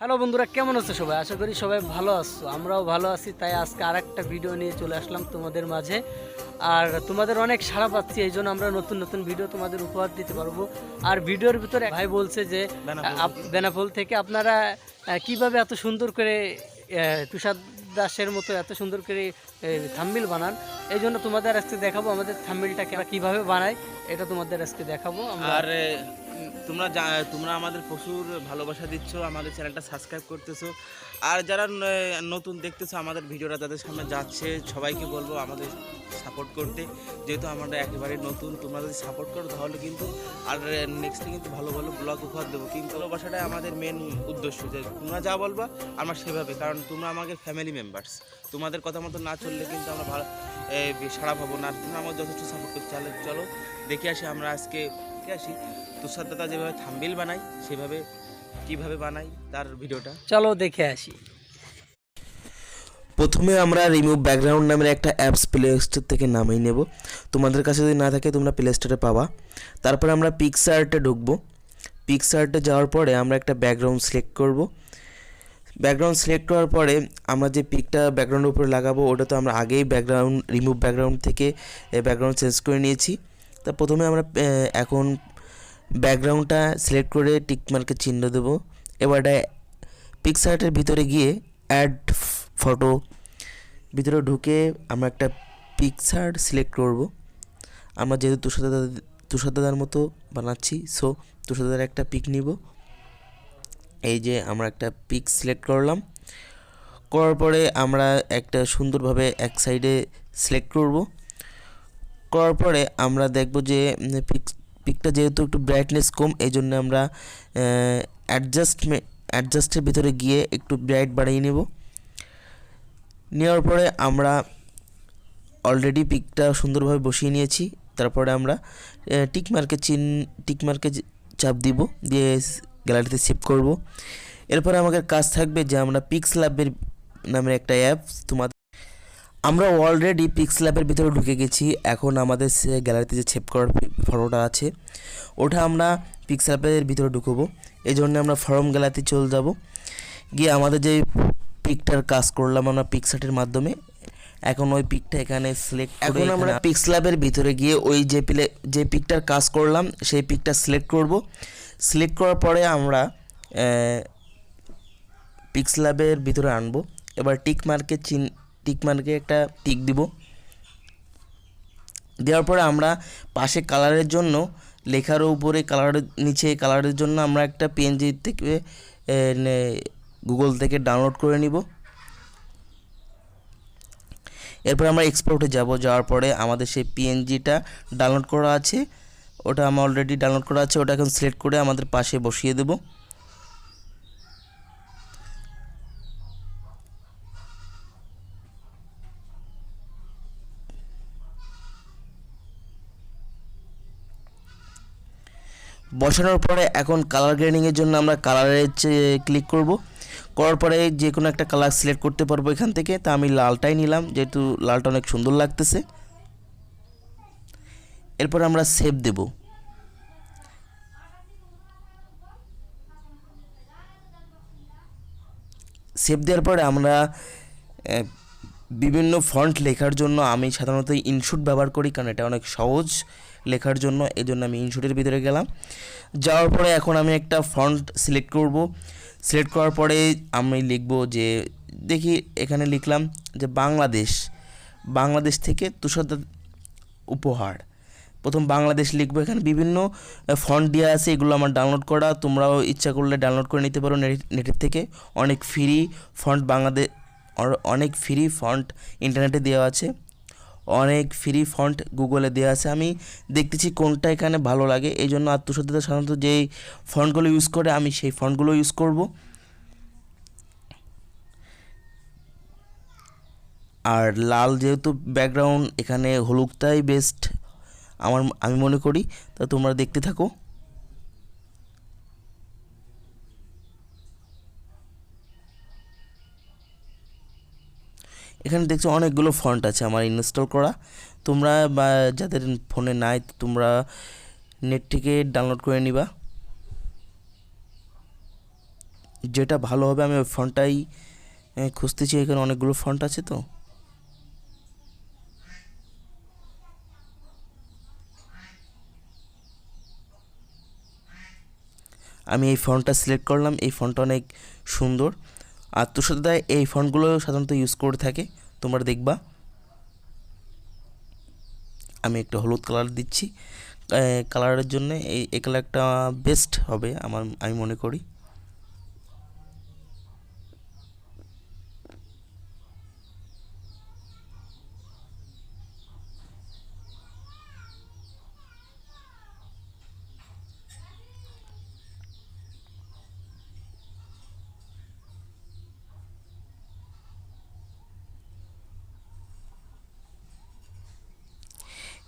Hello বন্ধুরা কেমন আছো সবাই? আশা করি সবাই ভালো আছো আমরাও ভালো আছি। তাই আজকে আরেকটা ভিডিও নিয়ে চলে আসলাম তোমাদের মাঝে। আর তোমাদের অনেক সাড়া পাচ্ছি এই জন্য আমরা নতুন নতুন ভিডিও তোমাদের উপহার দিতে পারব। আর ভিডিওর ভিতরে ভাই বলছে যে বেনাপোল থেকে। আপনারা কীভাবে এত সুন্দর করে তুষার দাসের মতো এত সুন্দর করে থাম্বিল বানান এই জন্য তোমাদের আজকে দেখাবো আমাদের থাম্বিলটাকে কীভাবে বানাই। এটা তোমাদের আজকে দেখাবো। আর, তোমরা তোমরা আমাদের প্রচুর ভালোবাসা দিচ্ছ, আমাদের চ্যানেলটা সাবস্ক্রাইব করতেছো। আর যারা নতুন দেখতেছো আমাদের ভিডিওটা, তাদের সামনে যাচ্ছে। সবাইকে বলব আমাদের সাপোর্ট করতে। যেহেতু আমরা একেবারে নতুন, তোমরা যদি সাপোর্ট করো তাহলে কিন্তু আর নেক্সটে কিন্তু ভালো ভালো ব্লগ উপহার দেবো। কিন্তু ভালোবাসাটাই আমাদের মেন উদ্দেশ্য যে তোমরা যা বলবা, আমরা সেভাবে। কারণ তোমরা আমাদের ফ্যামিলি মেম্বার্স তোমাদের কথা মতো না চললে কিন্তু আমরা ভালো সাড়া পাবো না আর তোমরা আমাদের যথেষ্ট সাপোর্ট করতে চলো চলো দেখে আসি আমরা আজকে দেখে আসি। তুষার দাদা যেভাবে থাম্বিল বানাই সেভাবে কীভাবে বানাই তার ভিডিওটা। চলো দেখে আসি। প্রথমে আমরা রিমুভ ব্যাকগ্রাউন্ড নামের একটা অ্যাপস প্লে স্টোর থেকে নামিয়ে নেব। তোমাদের কাছে যদি না থাকে তোমরা প্লে স্টোরে পাবা। তারপরে আমরা পিকসার্টে ঢুকবো। পিকসার্টে যাওয়ার পরে আমরা একটা ব্যাকগ্রাউন্ড সিলেক্ট করব। ব্যাকগ্রাউন্ড সিলেক্ট করার পরে আমরা যে পিকটা ব্যাকগ্রাউন্ডের উপরে লাগাবো, ওটা তো আমরা আগেই ব্যাকগ্রাউন্ড রিমুভ ব্যাকগ্রাউন্ড থেকে ব্যাকগ্রাউন্ড চেঞ্জ করে নিয়েছি। তা প্রথমে আমরা এখন ব্যাকগ্রাউন্ডটা সিলেক্ট করে টিকমার্কে চিহ্ন দেবো। এবারটা পিকসার্টের ভিতরে গিয়ে অ্যাড ফটো ভিতরে ঢুকে আমরা একটা পিকচার সিলেক্ট করব। আমরা যেহেতু তুষার দাদা তুষার দাদার মতো বানাচ্ছি সো তুষার দাদার একটা পিক নিব। এই যে আমরা একটা পিক সিলেক্ট করলাম। করার পরে আমরা একটা সুন্দরভাবে এক সাইডে সিলেক্ট করব। করার পরে আমরা দেখব যে পিক, পিকটা যেহেতু একটু ব্রাইটনেস কম এই জন্য আমরা অ্যাডজাস্টমে অ্যাডজাস্টের ভিতরে গিয়ে একটু ব্রাইট বাড়িয়ে নেব। নেওয়ার পরে আমরা অলরেডি পিকটা সুন্দরভাবে বসিয়ে নিয়েছি। তারপরে আমরা টিক মার্কে চিন টিক মার্কে চাপ দিব। দিয়ে গ্যালারিতে সেভ করব। এরপরে আমাদের কাজ থাকবে যে আমরা পিক্স ল্যাবের নামের একটা অ্যাপ তোমাদের আমরা অলরেডি পিক্স ল্যাবের ভিতরে ঢুকে গেছি। এখন আমাদের সে গ্যালারিতে যে সেভ করার ফটোটা আছে ওটা আমরা পিক্স ল্যাবের ভিতরে ঢুকবো। এই জন্য আমরা ফর্ম গ্যালারিতে চলে যাব। গিয়ে আমাদের যে পিকটার কাজ করলাম আমরা পিকসার্টের মাধ্যমে। এখন ওই পিকটা এখানে সিলেক্ট এখন আমরা পিক্স ল্যাবের ভিতরে গিয়ে ওই যে প্লে যে পিকটার কাজ করলাম সেই পিকটা সিলেক্ট করব। সিলেক্ট করার পরে আমরা পিক্স ল্যাবের ভিতরে আনব। এবার টিক মার্কে চিন টিক মার্কে একটা টিক দিব। দেওয়ার পরে আমরা পাশে কালারের জন্য, লেখার উপরে কালারের নিচে কালারের জন্য আমরা একটা পিএনজি থেকে গুগল থেকে ডাউনলোড করে নিব। এরপর আমরা এক্সপোর্টে যাব। যাওয়ার পরে আমাদের সেই পিএনজিটা ডাউনলোড করা আছে। ওটা আমার অলরেডি ডাউনলোড করা আছে, ওটা এখন সিলেক্ট করে আমাদের পাশে বসিয়ে দেব। বসানোর পরে এখন কালার গ্রেডিংয়ের জন্য আমরা কালারে ক্লিক করব। করার পরে যে কোনো একটা কালার সিলেক্ট করতে পারব এখান থেকে। তা আমি লালটাই নিলাম, যেহেতু লালটা অনেক সুন্দর লাগতেছে। এরপর আমরা সেভ দেব। সেভ দেওয়ার পরে আমরা বিভিন্ন ফন্ট লেখার জন্য আমি সাধারণত ইনশুট ব্যবহার করি, কারণ এটা অনেক সহজ লেখার জন্য এই জন্য আমি ইনশুটের ভিতরে গেলাম। যাওয়ার পরে এখন আমি একটা ফন্ট সিলেক্ট করব। সিলেক্ট করার পরে আমি লিখব যে, দেখি এখানে লিখলাম যে বাংলাদেশ বাংলাদেশ থেকে তুষার উপহার। প্রথম বাংলাদেশ লিখব, এখানে বিভিন্ন ফন্ট দেওয়া আছে, এগুলো আমার ডাউনলোড করা। তোমরাও ইচ্ছা করলে ডাউনলোড করে নিতে পারো নেট নেটের থেকে। অনেক ফ্রি ফন্ট বাংলাদেশ অনেক ফ্রি ফন্ট ইন্টারনেটে দেওয়া আছে। অনেক ফ্রি ফন্ট গুগলে দেওয়া আছে। আমি দেখতেছি কোনটা এখানে ভালো লাগে। এই জন্য আত্মসত্যতা সাধারণত যেই ফন্টগুলো ইউজ করে, আমি সেই ফন্টগুলো ইউজ করব। আর লাল যেহেতু ব্যাকগ্রাউন্ড এখানে হলুদটাই বেস্ট আমার আমি মনে করি, তা তোমরা দেখতে থাকো। এখানে দেখছ অনেকগুলো ফন্ট আছে আমার ইনস্টল করা। তোমরা, বা, যাদের ফোনে নাই, তোমরা নেট থেকে ডাউনলোড করে নিবা। যেটা ভালো হবে, আমি ওই ফন্টটাই খুঁজতেছি, এখানে অনেকগুলো ফন্ট আছে তো। আমি এই ফন্টটা সিলেক্ট করলাম, এই ফোনটা অনেক সুন্দর। আর তুষারদা এই ফন্টগুলো সাধারণত ইউজ করে থাকে। তোমরা দেখবা। আমি একটা হলুদ কালার দিচ্ছি। কালারের জন্য এই কালারটা বেস্ট হবে আমার, আমি মনে করি।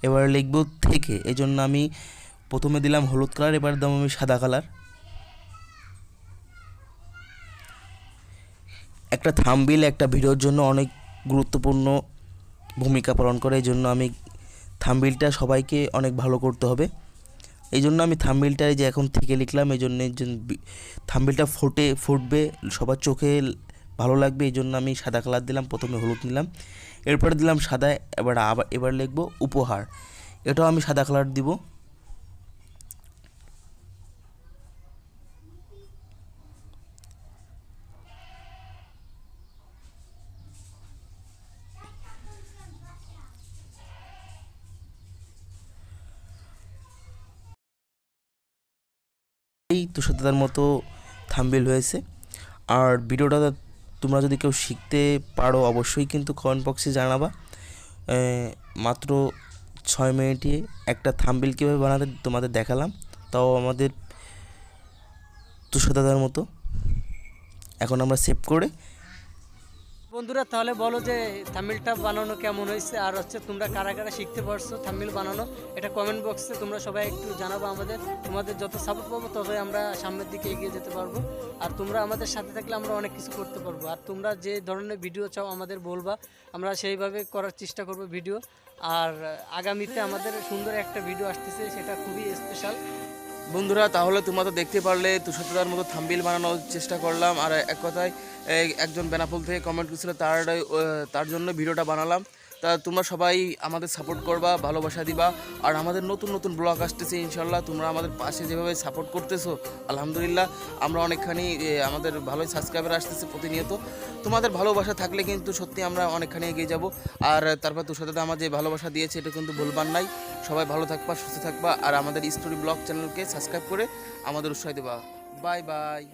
এবার লিখব থেকে। এই জন্য আমি প্রথমে দিলাম হলুদ কালার, এবার দাম আমি সাদা কালার। একটা থামবিল একটা ভিডিওর জন্য অনেক গুরুত্বপূর্ণ ভূমিকা পালন করে। এই জন্য আমি থামবিলটা সবাইকে অনেক ভালো করতে হবে। এই জন্য আমি থামবিলটা যে এখন থেকে লিখলাম এই জন্য থামবিলটা ফুটে, ফুটবে সবার চোখে ভালো লাগবে, এই জন্য আমি সাদা কালার দিলাম, প্রথমে হলুদ নিলাম। এরপরে দিলাম সাদা, এবার আবার, এবার লিখব উপহার। এটাও আমি সাদা কালার দিব। এই তুষারদার মতো থাম্বেল হয়েছে। আর ভিডিওটা তোমরা যদি কেউ শিখতে পারো, অবশ্যই কিন্তু কমেন্ট বক্সে জানাবা। মাত্র ছয় মিনিটে একটা থাম্বিল কীভাবে বানাতে তোমাদের দেখালাম, তাও আমাদের তুষারদাদার মতো। এখন আমরা সেভ করে বন্ধুরা, তাহলে বলো যে থামিলটা বানানো কেমন হয়েছে? আর হচ্ছে তোমরা কারা কারা শিখতে পারছ থামিল বানানো? এটা কমেন্ট বক্সে তোমরা সবাই একটু জানাব আমাদের। তোমাদের যত সাপোর্ট পাবো ততই আমরা সামনের দিকে এগিয়ে যেতে পারব। আর তোমরা আমাদের সাথে থাকলে আমরা অনেক কিছু করতে পারব। আর তোমরা যে ধরনের ভিডিও চাও আমাদের বলবা। আমরা সেইভাবে করার চেষ্টা করব ভিডিও আর আগামীতে আমাদের সুন্দর একটা ভিডিও আসতেছে, সেটা খুবই স্পেশাল বন্ধুরা, তাহলে তোমরা তো দেখতে পারলে তুষারদার মতো থাম্বিল বানানোর চেষ্টা করলাম। আর এক কথায় একজন বেনাপোল থেকে কমেন্ট করছিল, তার তার জন্য ভিডিওটা বানালাম। তা তোমরা সবাই আমাদের সাপোর্ট করবা, ভালোবাসা দিবা। আর আমাদের নতুন নতুন ব্লগ আসতেছে ইনশাল্লাহ তোমরা আমাদের পাশে যেভাবে সাপোর্ট করতেছো, আলহামদুলিল্লাহ। আমরা অনেকখানি আমাদের ভালোই সাবস্ক্রাইবার আসতেছে প্রতিনিয়ত। তোমাদের ভালোবাসা থাকলে কিন্তু সত্যি আমরা অনেকখানি এগিয়ে যাব। আর তারপর তোর সাথে আমার যে ভালোবাসা দিয়েছে, এটা কিন্তু ভুলবার নাই। সবাই ভালো থাকবা, সুস্থ থাকবা। আর আমাদের স্টোরি ব্লগ চ্যানেলকে সাবস্ক্রাইব করে আমাদের উৎসাহ দেবা। Bye bye